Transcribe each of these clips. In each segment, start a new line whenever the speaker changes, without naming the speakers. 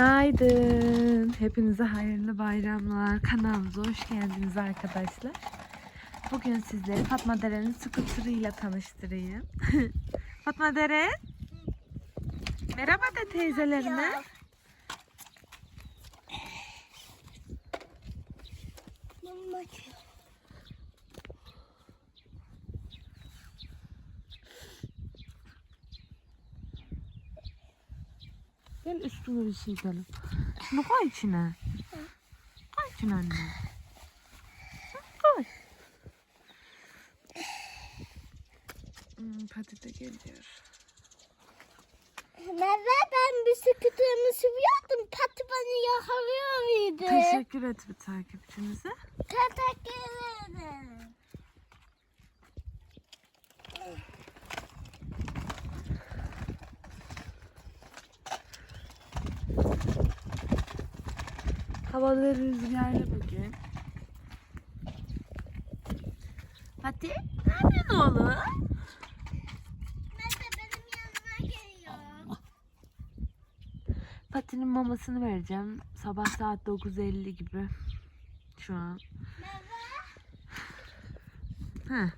Günaydın. Hepinize hayırlı bayramlar. Kanalımıza hoş geldiniz arkadaşlar. Bugün sizleri Fatma Dere'nin skuterıyla tanıştırayım. Fatma Dere. Merhaba de teyzelerine. Gel üstüne bir şey edelim. Şunu koy içine. Koy içine anne. Koy. Hmm, Pati de geliyor.
Merve ben bisikletimi sürüyordum. Patı beni yakalıyor muydu?
Teşekkür et bir takipçimize.
Teşekkür ederim.
Havalar rüzgarlı bugün. Pati ne yapıyorsun oğlum?
Merve benim yanıma geliyor.
Pati'nin mamasını vereceğim. Sabah saat 9.50 gibi. Şu an.
Merve
Heh.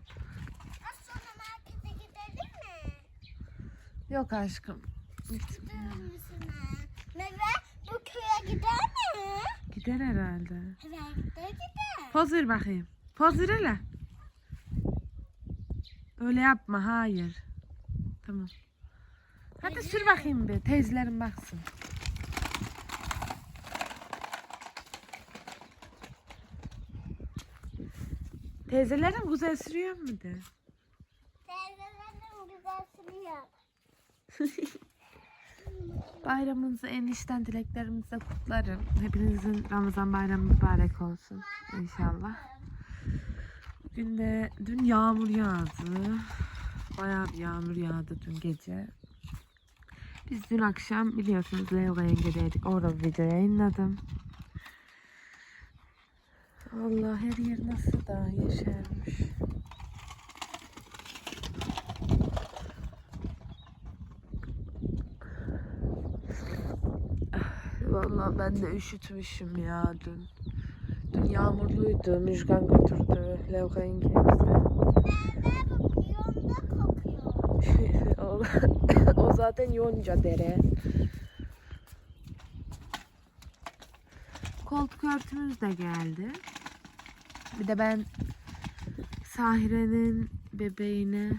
az sonra markete gidelim mi?
Yok aşkım.
Gider misin? Merve bu köye gider?
Gider herhalde.
Evet gider.
Poz ver bakayım. Poz ver hele. Öyle yapma hayır. Tamam. Hadi sür bakayım bir. Teyzelerim baksın. Teyzelerim güzel sürüyor mu de?
Teyzelerim güzel sürüyor.
Bayramınızı en içten dileklerimizle kutlarım. Hepinizin Ramazan bayramı mübarek olsun inşallah. Bugün de dün yağmur yağdı. Bayağı bir yağmur yağdı dün gece. Biz dün akşam biliyorsunuz Leyla yengedeydik. Orada bir video yayınladım. Allah her yer nasıl da yeşermiş. Vallahi ben de üşütmüşüm ya dün. Dün yağmurluydu. Müjgan götürdü
yolda kokuyor.
o, o zaten yonca dere. Koltuk örtümüz de geldi. Bir de ben Sahire'nin bebeğine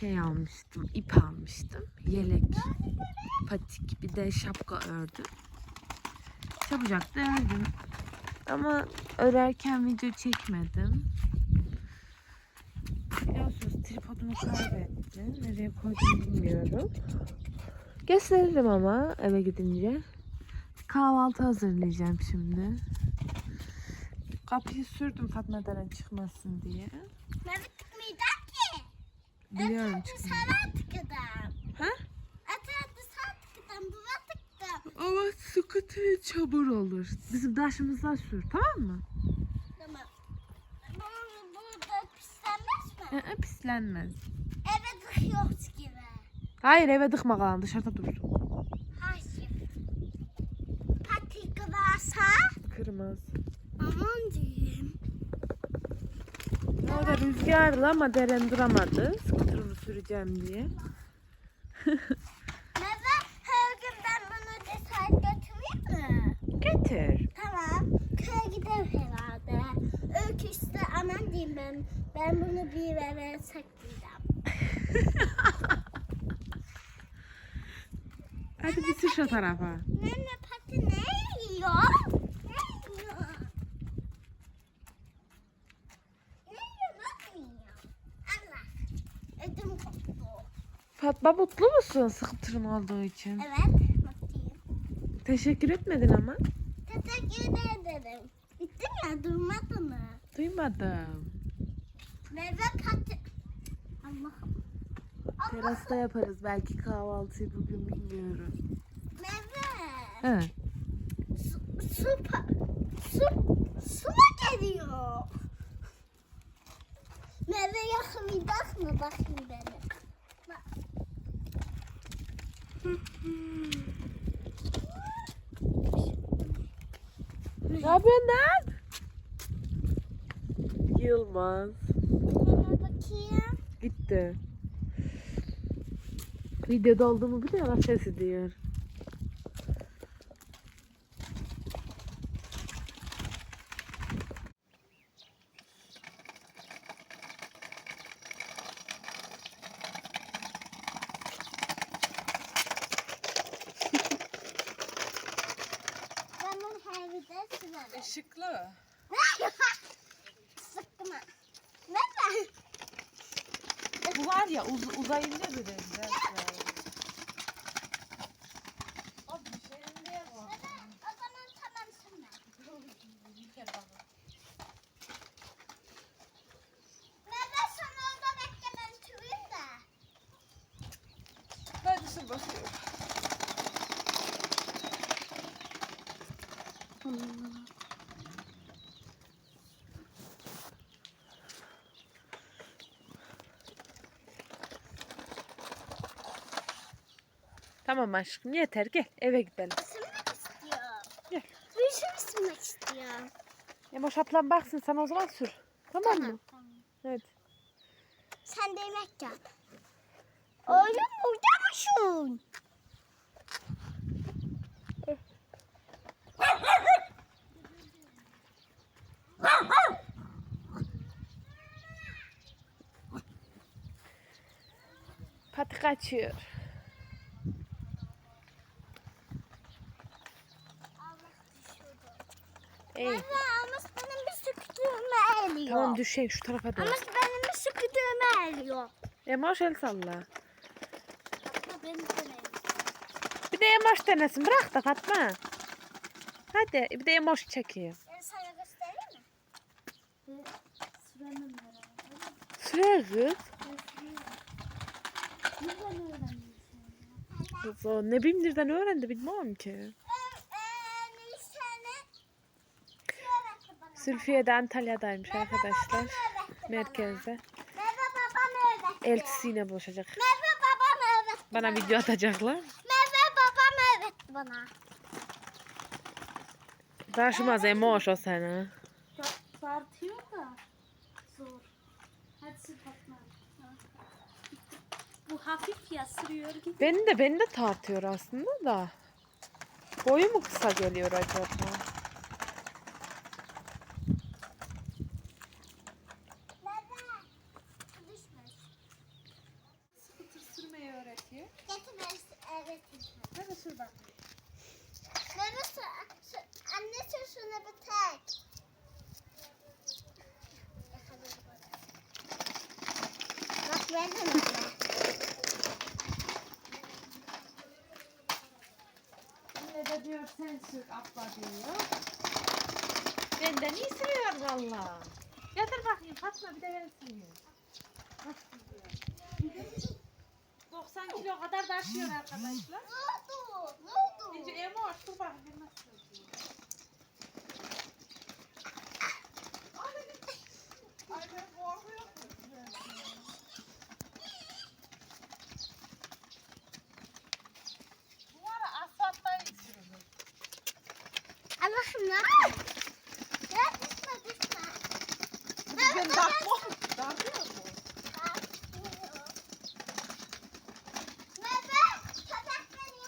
şey almıştım, ip almıştım. Yelek, patik, bir de şapka ördüm. Çabucak da ördüm. Ama örerken video çekmedim. Biliyorsunuz tripodumu kaybettim. Nereye koydum bilmiyorum. Gösteririm ama eve gidince. Kahvaltı hazırlayacağım şimdi. Kapıyı sürdüm Fatma Deren çıkmasın diye.
Merve tıkmayacak ki.
Biliyorum çıkmasın.
sana tıkıdım.
Ha?
Hadi hadi sana tıkıdım. Buna tıktım.
Ama sıkıntı çabur olur. Bizim taşımızdan sür tamam mı?
Tamam. Bu burada pislenmez mi?
Ee, pislenmez.
Eve tıkıyoruz gibi.
Hayır eve dıkma kalan dışarıda dursun.
Hayır. Patik varsa
Kırmaz.
aman diyeyim.
Orada rüzgarlı ama Deren duramadı. Skuterını süreceğim diye.
Merve her gün ben bunu cesaret götüreyim mi?
Getir.
Tamam. Köye gider herhalde. Öykü işte aman diyeyim ben. Ben bunu bir eve saklayacağım.
Hadi bir sür şu tarafa.
Nene pati ne yiyor? Ne yiyor? Ne yiyor? Nasıl yiyor? Allah. Ödüm koptu.
Fatma mutlu musun skuterın olduğu için?
Evet. Bakayım.
Teşekkür etmedin ama.
Teşekkür ederim. Gittin ya durmadın mı?
Duymadım.
Meyve kat... Allah'ım.
Terasta yaparız belki kahvaltıyı bugün bilmiyorum.
Meyve.
He.
Su, su, su, su mu geliyor? Meyve yakmayacak mı bakayım beni? Ne
yapıyorsun lan? Yılmaz. Gitti. Videoda olduğumu biliyor sesi diyor.
Ben bunu her videoda sürerim.
Işıklı.
Sıkkım ha. Neden?
Bu var ya uz uzayınca bir rengi.
Neden? O zaman tamam sürme. Neden sana orada bekle ben süreyim de.
Hadi sür bakayım. Tamam aşkım yeter gel eve gidelim.
Sürmek istiyorum.
Gel.
Bir sürü sürmek istiyorum.
Emoş ablam baksın sana o zaman sür. Tamam, mı?
Tamam.
Evet.
Sen de yemek yap. Oğlum burada mısın?
Pati kaçıyor.
Allah düşürdü.
İyi.
Anne ama benim bir sıkıntımı eriyor.
Tamam düşeyim şu tarafa
Ama
doğru.
benim bir sıkıntımı eriyor.
Emoş el salla.
Fatma beni deneyim.
Bir de Emoş denesin bırak da Fatma. Hadi bir de Emoş çekeyim.
Ben sana göstereyim mi? Süremem herhalde.
Süre kız.
Buradan öğrendim.
Kız o ne bileyim nereden öğrendi bilmem ki. Zülfiye de Antalya'daymış arkadaşlar. Merkezde. Eltisiyle buluşacak. Bana video atacaklar.
Bana.
Taşımaz Emoş o sana.
Tartıyor da zor. Hadi. Bu hafif ya sürüyor gibi.
Beni de beni de tartıyor aslında da. Boyu mu kısa geliyor acaba?
Merve. Düşmez.
Scooter sürmeyi öğretiyor.
Getirmez. Evet.
Hadi sür bak.
Merve sür. sür- Anne sür şunu bir tek. Bak verdim anne.
De diyor sen sür abla diyor. Benden iyi sürüyor valla. Getir bakayım Fatma bir de ben sürüyorum. Bak sürüyor. 90 kilo kadar taşıyor arkadaşlar.
Ne oldu? Ne oldu?
İnce Emoş dur bakayım ben nasıl sürüyorum. Ay ben korkuyorum. Bu ara asfalttan sürülür.
Ne yapayım? Ya düşme düşme.
Sen dartma.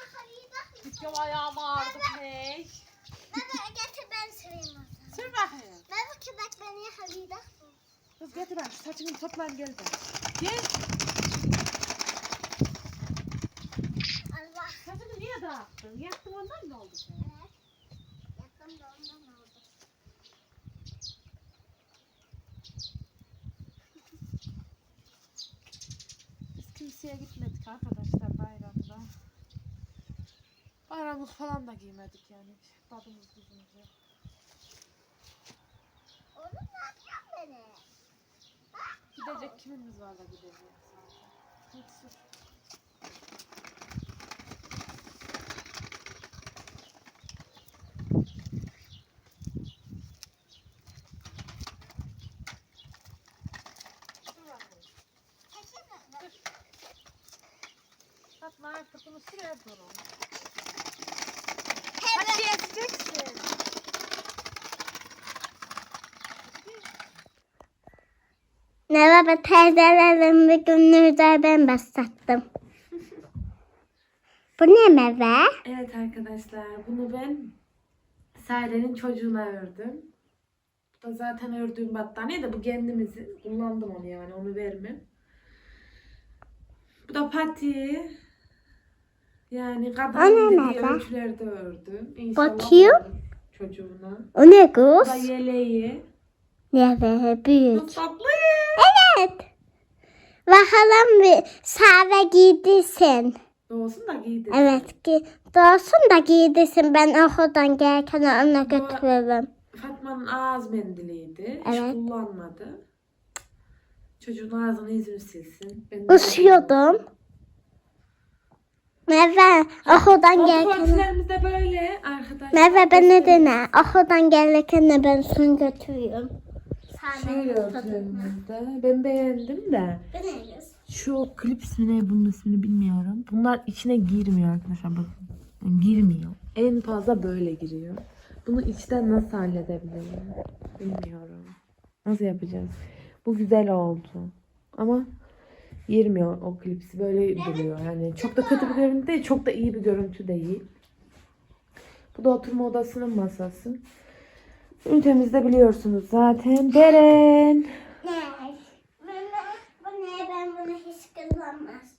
Yakalayacak.
Git yol ayağıma ağrıdık hey.
Merve getir ben süreyim.
Sür bakayım.
Merve köpek beni yakalayacak.
Kız getir bak saçını toplan gel de. Gel.
Allah.
Saçını niye dağıttın? Yaktın ondan mı oldu sen?
Evet. Yaktım da ondan oldu.
Biz kimseye gitmedik arkadaşlar bayramda. Bayramlık falan da giymedik yani. Tadımız düzünce.
Oğlum ne yapıyorsun beni?
Gidecek kimimiz var da gideceğiz zaten.
Mi?
Fatma artık bunu sürer durun.
Evet.
ezeceksin.
Merhaba teyzelerim bir günlerde ben başlattım. Bu ne meyve?
Evet arkadaşlar bunu ben Sare'nin çocuğuna ördüm. Bu da zaten ördüğüm battaniye de bu kendimizin. Kullandım onu yani onu vermem. Bu da pati. Yani kadın dediği ölçülerde ördüm. İnşallah
Bakayım.
çocuğuna.
O ne
Bu da
kız?
yeleği.
Ne büyük.
Çok tatlı.
Evet. Bakalım bir sahve giydirsin.
Doğsun da giydi.
Evet ki doğsun da giydirsin. Ben okuldan gelirken ona götürürüm.
Fatma'nın ağız mendiliydi. Hiç
Evet.
kullanmadı. Çocuğun ağzını yüzünü silsin. Ben
Isıyordum. Evet. Okuldan gelirken.
de böyle arkadaşlar.
Merve ben ne dene? Okuldan gelirken ben sun götürüyorum.
Şöyle örtülerimizde. Ben beğendim de.
Kız?
Şu klip ismi ne bunun ismini bilmiyorum. Bunlar içine girmiyor arkadaşlar bakın. Yani girmiyor. En fazla böyle giriyor. Bunu içten nasıl halledebilirim? Bilmiyorum. Nasıl yapacağız? Bu güzel oldu. Ama girmiyor o klipsi. Böyle duruyor. Yani çok da kötü bir görüntü değil. Çok da iyi bir görüntü değil. Bu da oturma odasının masası. Ünitemizde biliyorsunuz zaten. Beren.
Ne? Bu ne? Bu ne? Ben bunu hiç kullanmazdım.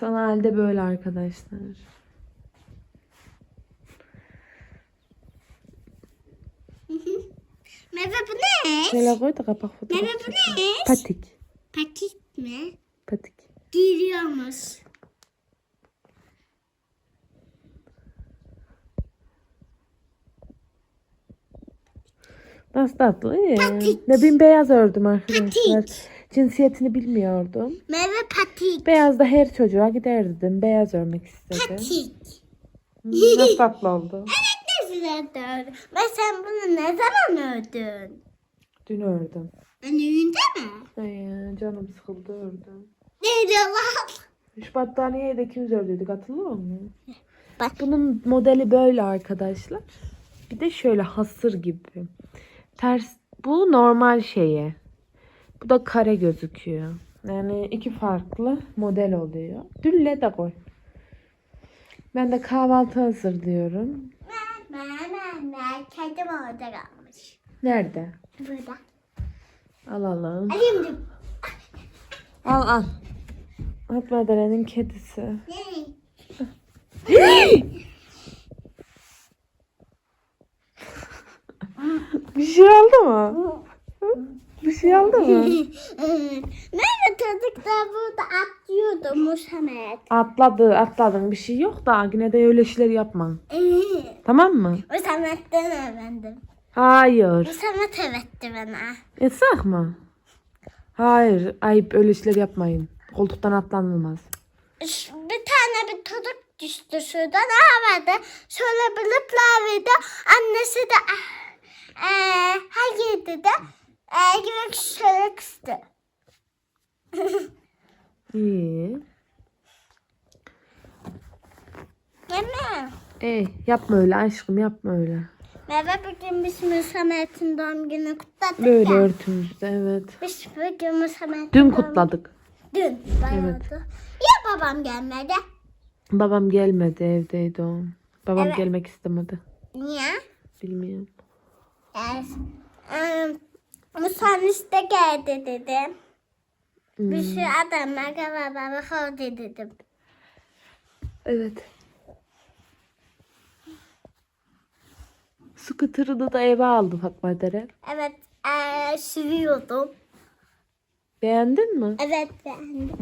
Son halde böyle arkadaşlar.
Merve bu ne?
Şöyle koy da kapak fotoğrafı.
Merve bu ne?
Patik.
Paket mi?
Patik.
Giyiliyormuş.
Nasıl tatlı.
Patik.
Ne bileyim beyaz ördüm arkadaşlar.
Patik.
Cinsiyetini bilmiyordum.
Merve patik.
Beyaz da her çocuğa gider dedim. Beyaz örmek istedim.
Patik.
Hı, Nasıl tatlı oldu.
Ne güzel ördün. Ve sen bunu ne zaman ördün?
Dün ördüm.
Önünde mi?
Ay, canım sıkıldı ördüm.
Neydi Allah?
Şu battaniyeyi de ikimiz ördüydük hatırlıyor musun?
Bak.
Bunun modeli böyle arkadaşlar. Bir de şöyle hasır gibi. Ters bu normal şeye. Bu da kare gözüküyor. Yani iki farklı model oluyor. Dülle de koy. Ben de kahvaltı hazırlıyorum.
Ben, ben, ben. Kedim orada kalmış.
Nerede?
Burada.
Alalım.
Alayım
Al al. Fatma Deren'in kedisi.
Ne?
Bir şey oldu mu? Bir şey oldu mu?
Merve çocuklar burada atlıyordu Muhammed.
Atladı, atladın. Bir şey yok da yine de öyle şeyler yapma. Tamam mı?
Muhammed'den öğrendim.
Hayır.
Muhammed öğretti bana.
Yasak mı? Hayır. Ayıp öyle şeyler yapmayın. Koltuktan atlanılmaz.
Bir tane bir çocuk düştü şuradan havada. Şöyle bir lıplavıydı. Annesi de eee hayır dedi. Eee gibi şöyle kıstı.
İyi.
Mi?
Ey yapma öyle aşkım yapma öyle.
Merve bugün biz Muhammed'in doğum günü kutladık
Böyle
ya.
örtümüzde evet.
Biz bugün Muhammed'in
Dün
doğum-
kutladık.
Dün bayıldı. Ya babam gelmedi?
Babam gelmedi evdeydi o. Babam
Evet.
gelmek istemedi.
Niye?
Bilmiyorum.
Yani, eee, Musanis de geldi dedim.
Hmm,
Bir sürü adamlar beraber kaldı dedim.
Evet. Scooter'ını da eve aldı Fatma Deren.
Evet, eee sürüyordum.
Beğendin mi?
Evet beğendim.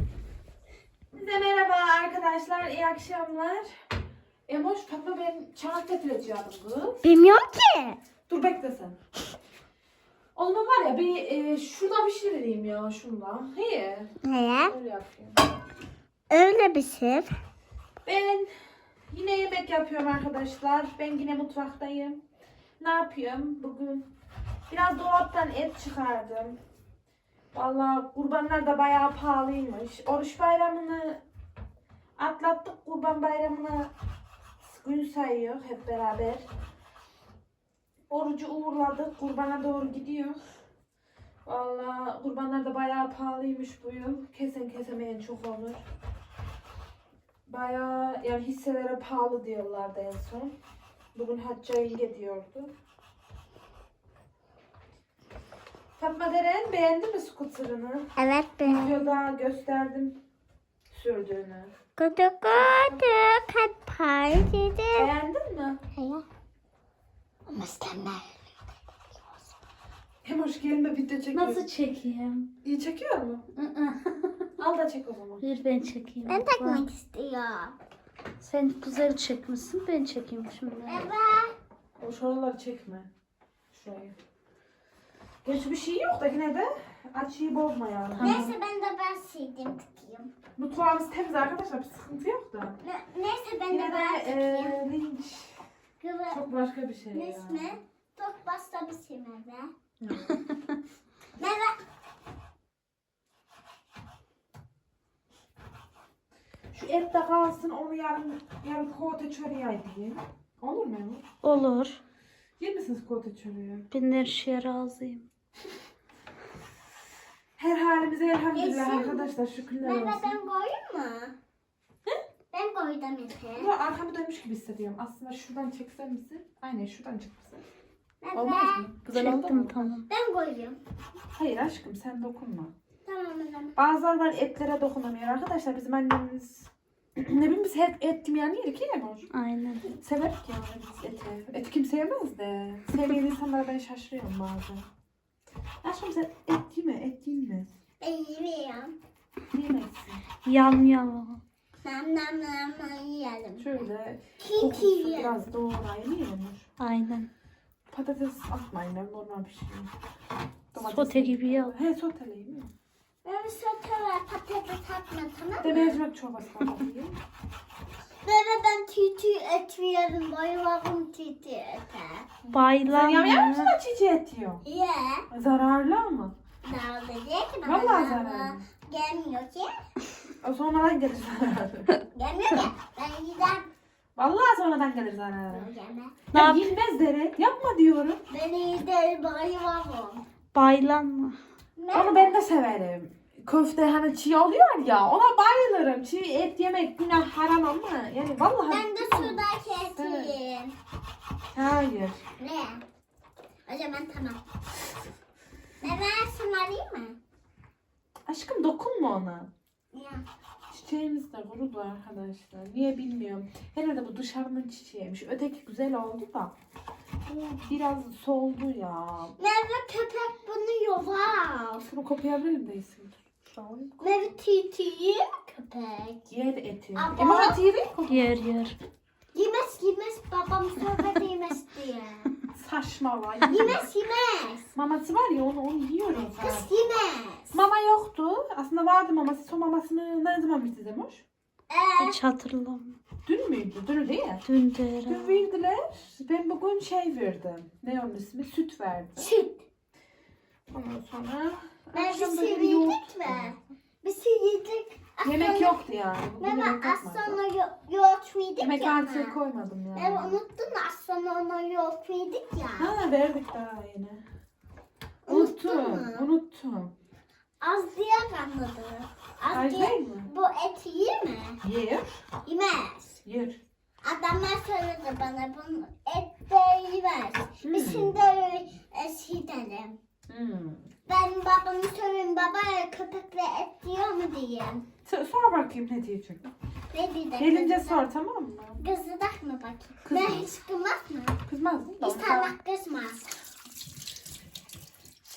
Size merhaba arkadaşlar, iyi akşamlar. Emoş Fatma ben çanak getireceğim kız.
Bilmiyorum ki.
Dur bekle sen. O zaman var ya bir e, şurada bir şey vereyim ya şunda. He.
Neye?
Öyle yapayım.
Öyle bir şey.
Ben yine yemek yapıyorum arkadaşlar. Ben yine mutfaktayım. Ne yapıyorum bugün? Biraz dolaptan et çıkardım. Vallahi kurbanlar da bayağı pahalıymış. Oruç bayramını atlattık. Kurban bayramına gün sayıyor hep beraber. Orucu uğurladık. Kurbana doğru gidiyor. Valla kurbanlar da bayağı pahalıymış bu yıl. Kesen kesemeyen çok olur. Bayağı yani hisselere pahalı diyorlardı en son. Bugün Hacca yenge diyordu. Fatma Deren beğendi mi scooter'ını?
Evet ben.
Videoda gösterdim sürdüğünü.
Kutu kutu kalp partide.
Beğendin mi?
Hayır. Mükemmel.
Hem hoş gelme video çekiyor.
Nasıl çekeyim?
İyi çekiyor mu? Al da çek o zaman.
Bir ben çekeyim.
Ben takmak istiyorum.
Sen güzel çekmişsin ben çekeyim şimdi.
Evet.
O şuraları çekme. Şurayı. Gerçi bir şey yok da yine de açıyı bozma yani.
Neyse ben de ben sildim tıkayım.
Mutfağımız temiz arkadaşlar bir sıkıntı yok da.
Ne, neyse ben de
Yine de
ben tıkayım.
neymiş?
Güve.
Çok başka bir şey ya.
Nesme. Çok basta bir şey meyve. Meyve.
Şu et de kalsın onu yarın yarın kote çöreği diyeyim. Olur mu?
Olur.
Yer misiniz kote çöreği?
Ben her şeye razıyım.
Her halimize elhamdülillah
Esin.
arkadaşlar şükürler
Meyve
olsun.
ben koyayım mı? Ben koydum Efe.
Bu arkamı dönmüş gibi hissediyorum. Aslında şuradan çeksem bizi. Aynen şuradan çıkmışsın.
Meyve.
Olmaz mı? Güzel oldu
Çektim
mu?
tamam.
Ben koyuyorum.
Hayır aşkım sen dokunma.
Tamam o zaman.
Bazıları var etlere dokunamıyor arkadaşlar. Bizim annemiz ne bileyim biz hep et yemeyen değil ki Emor.
Aynen.
Severdik yani biz eti. Et kim sevmez de. Sevmeyen insanlara ben şaşırıyorum bazen. Aşkım sen et yeme, et yenmez.
Ben yemiyorum.
Yemezsin.
Yam yam.
Nam nam nam nam yiyelim.
Şöyle
Kiki
kokusu
yiyelim.
biraz doğrayın yenir.
Aynen.
Patates atmayın ben normal bir şey.
Sote gibi yap.
He soteleyin mi?
Ben bir sote ve patates atma tamam
de
mı?
mercimek çorbası yapayım.
Bebe ben tütü et yiyorum. Bayılırım tütü ete.
Baylan
Sen yamyam
mı?
mısın çiğ et yiyor?
Ye.
Zararlı ama.
Ne oldu diye ki bana
Vallahi zararlı.
Gelmiyor ki.
O sonradan gelir zararı.
Gelmiyor ki. Ben gider.
Vallahi sonradan gelir zararı.
Gelme.
Ne
Ya
yap-
yenmez Derek. Yapma diyorum.
Ben gider bayılırım.
Baylan mı?
Onu ben de severim. Köfte hani çiğ oluyor ya ona bayılırım. Çiğ et yemek günah haram ama yani vallahi.
Ben de
Evet.
yiyeyim.
Hayır.
Ne? O zaman tamam. Bebe şımarayım mı?
Aşkım dokunma ona.
Ya.
Çiçeğimiz de kurudu arkadaşlar. Niye bilmiyorum. Herhalde bu dışarının çiçeğiymiş. Öteki güzel oldu da. Biraz soldu ya.
Meyve köpek bunu yolar.
Şunu kopyabilirim de isim. Tamam.
Meyve tütü yer mi köpek?
Yer eti.
Ama-
Ama eti yeri
Yer yer.
Yemez yemez babam söyledi yemez diye.
saçma var.
Yemez yemez.
Maması var ya onu, onu yiyorum
Kız yemez.
Mama yoktu. Aslında vardı maması. Son mamasını ne zaman bitti Demoş?
Ee,
Hiç hatırlamıyorum.
Dün müydü? Dün değil.
Dün de
Dün verdiler. Ben bugün şey verdim. Ne onun ismi? Süt verdim.
süt.
Ondan sonra
Ben
akşam
bir
böyle
şey
bir yoğurt
yedik mi? Bir şey yedik.
Yemek yoktu yani. Bugün
Mama
yemek
az
yapmadım.
sonra yo- yoğurt yedik
Yemek
ya.
artığı koymadım yani.
Evet unuttun mu? Az sonra ona yoğurt yedik ya.
Ha verdik daha yine.
Unuttun
Unuttum.
mu?
Unuttum.
Az diye anladı. Az diye. Bu eti yer mi?
Yer.
Yemez.
Yer.
Adamlar söyledi bana bunu et de yemez. Biz
Hmm.
şimdi e, şey dedim.
Hmm.
Ben babamı sorayım baba köpekle et yiyor mu diyeyim.
Sor, bakayım ne diyecek.
Ne diyecek?
Gelince sor tamam mı?
Kızıdak mı bakayım?
Kızım.
Ben hiç kızmaz mı?
Kızmaz da.
İnşallah kızmaz.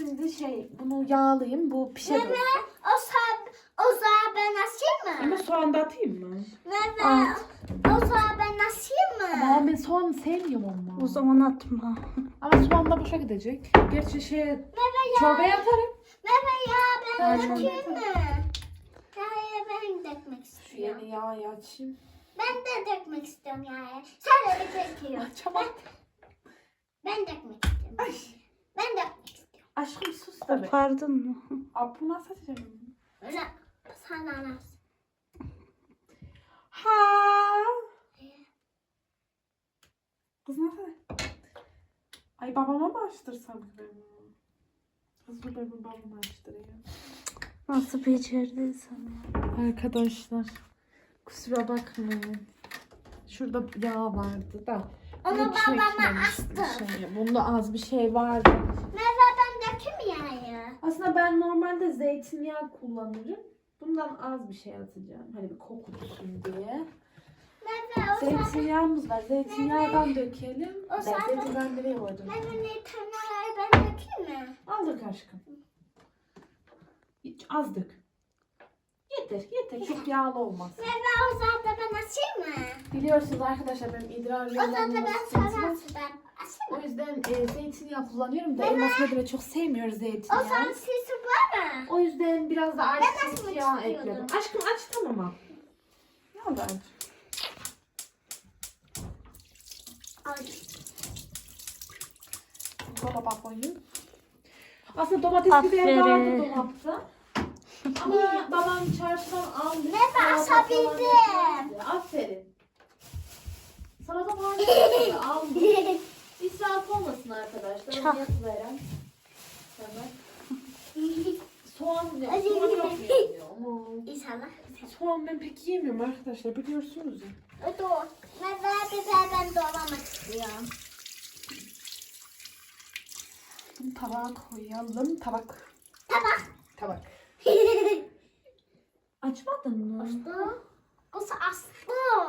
Şimdi şey bunu yağlayayım bu pişer.
Meme o zaman o zaman ben açayım
Ama
mı?
soğan da atayım mı?
Meme o zaman ben açayım
Ama
mı?
ben soğan sevmiyorum ama.
O zaman atma.
Ama soğan da boşa gidecek. Gerçi şey
Meme ya.
çorbaya atarım.
Meme ya ben
Aynen.
açayım mı? Hayır ben dökmek
Şu
istiyorum.
yeni yağı açayım.
Ben de dökmek istiyorum yani. Sen de bir döküyor.
Çabuk.
Ben dökmek istiyorum.
Ay.
Ben dökmek istiyorum.
Aşkım sus da be.
Kopardın mı?
Abi bu nasıl atacağım?
Öyle sana nasıl?
Ha. Kız nasıl? Ay babama mı açtırsam ki ben bunu? Hızlı ben bunu babama açtırayım.
Nasıl becerdiysen ya.
Arkadaşlar kusura bakmayın. Şurada yağ vardı da.
Onu
bunu
babama
çekmemiştim
açtım.
Şey. Bunda az bir şey vardı.
Döküm
Aslında ben normalde zeytinyağı kullanırım. Bundan az bir şey atacağım. Hani bir koku tutsun diye. Zeytinyağımız var. Zeytinyağından dökelim.
O
Ben
zaten-
zeytinyağını koydum?
Ne tane ben dökeyim mi?
Aldık aşkım. Hiç az dök. Yeter yeter. Çok yağlı olmaz.
Merhaba o zaman da ben açayım mı?
Biliyorsunuz arkadaşlar benim idrar
O zaman da
yollarım
ben sonra açacağım.
O
Açayım mı?
yüzden e, zeytinyağı kullanıyorum da elmas medine çok sevmiyoruz
O
zeytinyağı.
zaman sesi var mı?
O yüzden biraz da
Ben
ayçiçek
açmak
yağı
istiyordum.
ekledim. Aşkım aç tamam mı? Ne oldu aç?
Ay.
Dolaba koyayım. Aslında domates biber vardı
Aferin.
dolapta. Ama babam çarşıdan aldı.
Ne ben
Salata falan yapıyordu. Aferin. Salata falan yapıyordu, aldı. İsraf olmasın arkadaşlar.
Çak.
Onu yapıveren. Hemen. Soğan ya. Soğan yapmıyorum. Aman.
İnşallah.
Soğan ben pek yiyemiyorum arkadaşlar biliyorsunuz ya.
O da Merhaba biber ben doğramak istiyorum.
Bunu tabağa koyalım. Tabak.
Tabak.
Tabak. Açmadın mı?
Aslı. Kız aslı.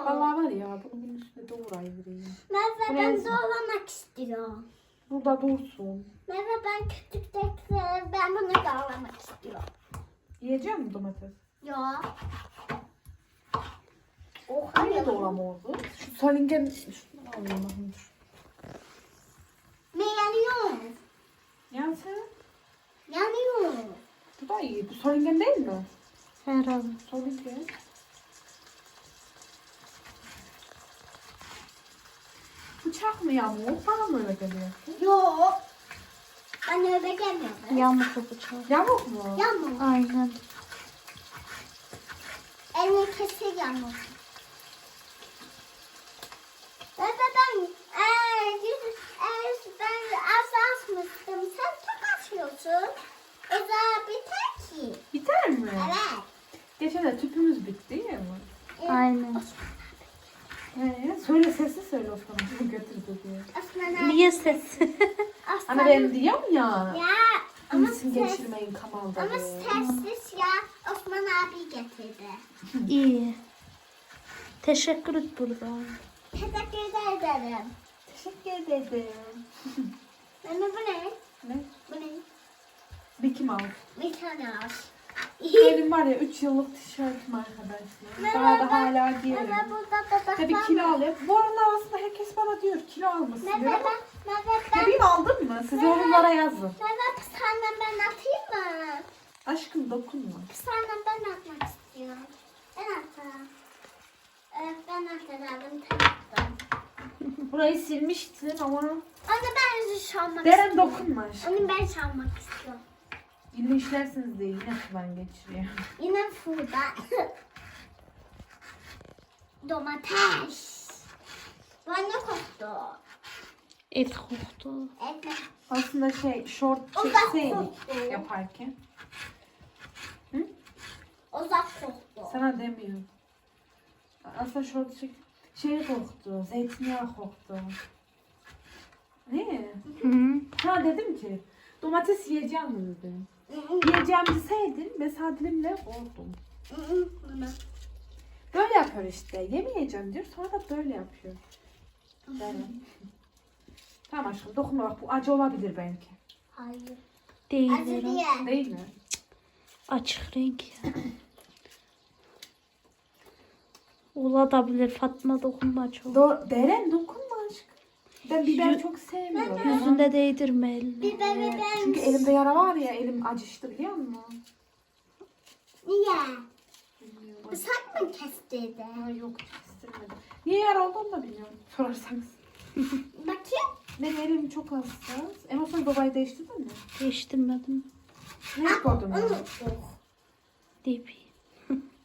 Vallahi var ya bunu bunun üstüne doğrayıvereyim.
Merhaba
Buraya-
ben doğramak istiyorum.
Burada dursun.
Merhaba ben küçük tekrar ben bunu doğramak istiyorum.
Yiyecek misin domates?
Ya. Oh
Niye doğrama oldu? Şu salingen... Şunu alayım bakayım dur.
Ne yanıyor?
Yansın.
Yanıyor.
Bu da iyi. Bu salingen değil mi?
Herhalde.
Salingen. Bıçak mı yağmur? Bana mı öyle geliyor?
Yok. Ben öyle gelmiyorum.
Yamuk bıçağı.
Yamuk mu?
Yağmur.
Aynen.
Elini kesir yağmur. Ben de ben eee yüz eee, ben az asmıştım. Sen çok asıyorsun. O da biter ki.
Biter mi?
Evet.
Geçen de tüpümüz bitti değil mi?
Ee,
Aynen.
He, söyle sesli söyle o zaman. Bunu götürdü diye.
Osman abi.
Niye ses?
Osman
Hani ben diyorum ya.
Ya ama
İsim
ses,
geçirmeyin Kamal'da
ama
diye.
sessiz ya Osman abi getirdi.
İyi. Teşekkür et burada.
Teşekkür ederim.
Teşekkür ederim.
Anne bu ne?
Ne?
Bu ne?
Mickey Mouse.
Tane al.
Benim var ya 3 yıllık tişörtüm arkadaşlar. Daha da hala
da
Tabii kilo alıyorum. Bu aralar aslında herkes bana diyor kilo almışsın diyor ama bebeğim aldın mı? Siz yorumlara yazın.
Merhaba, sana ben atayım mı?
Aşkım dokunma.
Sana ben atmak istiyorum. Ben atayım. Evet, ben atacağım. Tamam.
Burayı silmiştin ama
Onu ben çalmak
Deren
istiyorum.
dokunma aşkım.
Onu ben çalmak istiyorum.
Yine işlersiniz diye yine sudan geçiriyor.
Yine fırda. Domates. Ben ne koktu?
Et koktu.
Ekmek.
Aslında şey short çekseydik
koktu.
yaparken.
Uzak koktu.
Sana demiyorum. Aslında short çek şey koktu. Zeytinyağı koktu. Ne?
Hı -hı.
Ha dedim ki domates yiyeceğim mi dedim. Yiyeceğim deseydin ben sana dilimle oldum. Böyle yapıyor işte. Yemeyeceğim diyor. Sonra da böyle yapıyor. Yani. tamam aşkım dokunma bak bu acı olabilir belki.
Hayır.
Değil
Acı diye.
Değil mi?
Açık renk ya. Olabilir Fatma dokunma çok.
Do Deren dokunma. Ben biber çok sevmiyorum. ama-
Yüzünde değdirme eline.
Biberi
Evet,
ben...
Çünkü elimde yara var ya elim acıştı biliyor musun?
Niye?
Bilmiyorum.
Bıçak mı kestirdi?
Yok kestirmedim. Niye yara olduğunu da bilmiyorum sorarsanız.
Bakayım.
Benim elim çok hassas. En son babayı değiştirdin mi?
Değiştirmedim.
Ne koydun onu?
Unuttuk.
Dibi.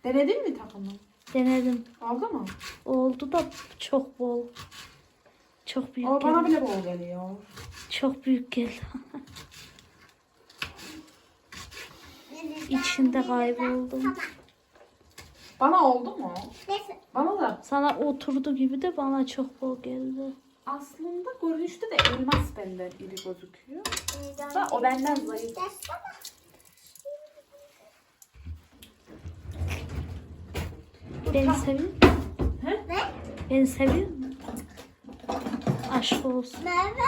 Denedin mi takımı?
Denedim.
Oldu mu?
Oldu da çok bol. Çok büyük
O bana
geldi.
bile bol geliyor.
Çok büyük geldi. İçinde kayboldum.
Bana oldu mu?
Neyse.
Bana da
Sana oturdu gibi de bana çok bol geldi.
aslında görünüşte de elmas benden iri gözüküyor. Da o benden zayıf.
Beni seviyor
Ne?
Beni seviyor mu? Aşk olsun.
Merve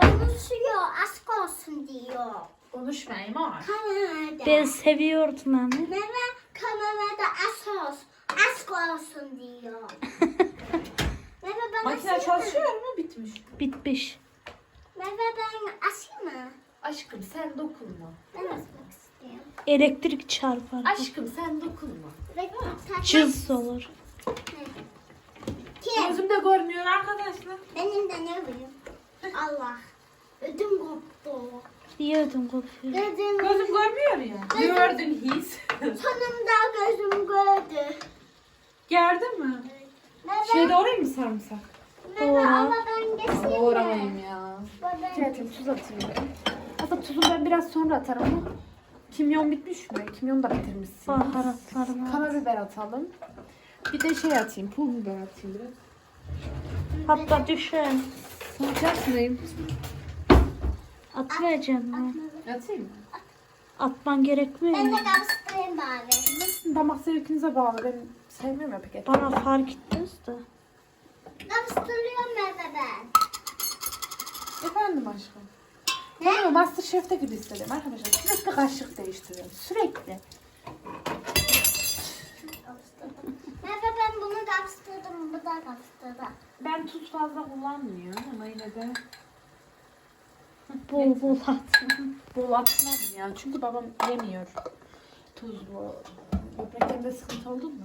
konuşuyor. Aşk olsun diyor.
Konuşmayayım ama.
Kamerada.
Ben seviyordum anne.
Merve kamerada aşk olsun. Aşk olsun diyor. Merve bana
Makine
şey-
çalışıyor mu? Bitmiş.
Bitmiş.
Merve ben aşayım mı?
Aşkım sen dokunma.
Ben asmak istiyorum.
Elektrik çarpar.
Aşkım sen dokunma.
Reklam takmak
Cız olur.
Kim?
Gözümde görmüyor arkadaşlar.
Benim de ne bileyim. Allah. Ödüm koptu.
Niye ödüm kopuyor?
Gözüm,
Gözüm görmüyor ya. Gördün his.
sonunda gözüm gördü.
Gördün mü?
Merve,
Şey doğrayayım mı sarımsak?
Doğru.
ama ben geçeyim
Doğramayayım ya. Şey atayım, tuz atayım. Aslında tuzu ben biraz sonra atarım ama kimyon bitmiş mi? Kimyon da bitirmişsin.
Baharatlarım.
Karabiber atalım. Bir de şey atayım, pul biber atayım biraz.
Hatta düşen.
Salçak mıyım?
Atmayacağım mı?
Atayım mı?
Atman gerekmiyor
Ben de karıştırayım bari.
Sizin damak zevkinize bağlı. Ben sevmiyorum ya pek et.
Bana fark etmez de.
Karıştırıyorum Merve ben.
Efendim aşkım. Ne? Masterchef'te gibi hissediyorum arkadaşlar. Sürekli kaşık değiştiriyorum. Sürekli.
Karıştırdım. Merve ben bunu karıştırdım, bu da karıştırdı.
Ben tuz fazla kullanmıyorum ama yine de
Bol bol at.
bol atmam ya. Çünkü babam yemiyor tuzlu. Böbreklerimde sıkıntı oldu mu?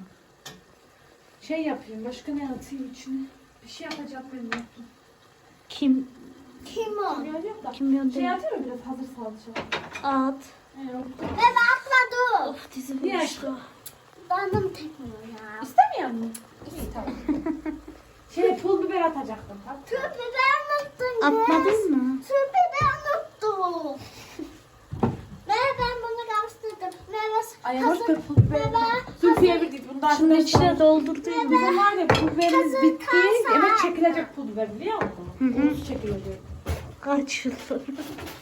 Şey yapayım, başka ne atayım içine? Bir şey yapacak benim yoktu.
Kim?
Kim o?
Kimyon yok da.
Kimyon
Şey
değil.
atıyor mu biraz hazır salça?
At.
He, yoktu.
Merve atladı.
Of dizim
Niye
uyuştu.
Danım tekmiyor ya.
İstemiyor musun? İyi tamam. şey pul biber atacaktım. At.
Tüh biber unuttun ya.
Atmadın mı?
Tüh biber unuttum. Merve ben bunu karıştırdım. Merve
Ay hoş
hazır-
be pul biber. Zülfiye bir bunda
Şunun içine doldurdun
Bizim var ya pul biberimiz bitti.
kalsa.
Çekilecek pul biber biliyor musun?
Hı hı.
Çekilecek.
Kaç yıldır.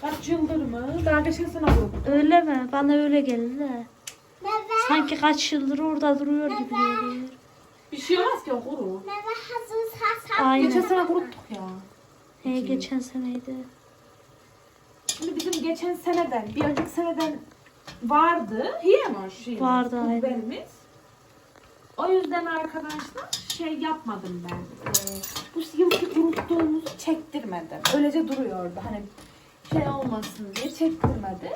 Kaç yıldır mı? Daha geçen sene bu.
Öyle mi? Bana öyle geldi de.
Merve.
Sanki kaç yıldır orada duruyor gibi geliyor.
Bir şey olmaz ki o kuru.
Hazır.
Aynen.
Geçen sene kuruttuk ya.
He geçen seneydi.
Şimdi bizim geçen seneden, bir önceki seneden vardı. İyi ama şey.
Vardı, aynen.
biberimiz. O yüzden arkadaşlar şey yapmadım ben. Ee, bu yılki kuruttuğumuzu çektirmedim. Öylece duruyordu. Hani şey olmasın diye çektirmedi.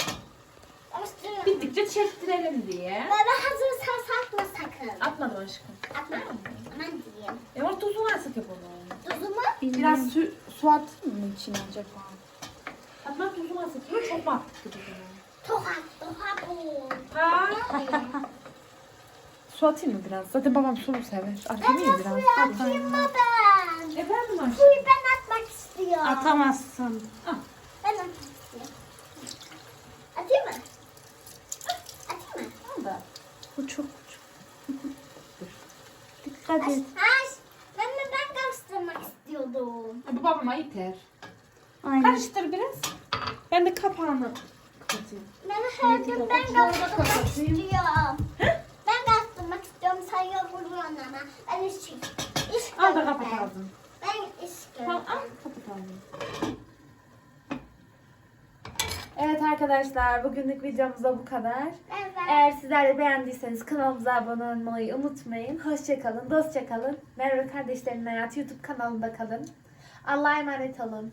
Bittikçe çektirelim diye.
Merve hazır satma sakın.
Atmadım aşkım.
Atma. Aman diyeyim.
E o tuzu var sıkıp onu.
Tuzu mu?
Biraz su, su attın mı içine acaba? Atma tuzu var sıkıyor. Çok mu attık gibi bunu?
Tokat. Tokat bu.
Ha? Su atayım mı biraz? Zaten babam sulu sever. Atayım mı biraz?
Atayım mı ben?
Efendim aşkım?
Suyu ben atmak istiyorum.
Atamazsın.
Ben atmak istiyorum. Atayım mı? Atayım mı?
Al da.
Bu çok küçük. Dikkat et.
Ay, ben de ben karıştırmak istiyordum.
Ha, Bu babama yeter.
Aynen.
Karıştır biraz. Ben de kapağını kapatayım.
Ben her gün ben karıştırmak istiyorum. Ben karıştırmak istiyorum. Sen yok vuruyorsun ama. Ben iş iş
Al da
görüyorum
kapat
ben.
ağzını.
Ben iş
Tamam
görüyorum.
al kapat ağzını. Evet arkadaşlar bugünlük videomuz da bu kadar.
Evet.
Eğer sizler de beğendiyseniz kanalımıza abone olmayı unutmayın. Hoşçakalın, dostça kalın. Merve Kardeşlerin Hayatı YouTube kanalında kalın. Allah'a emanet olun.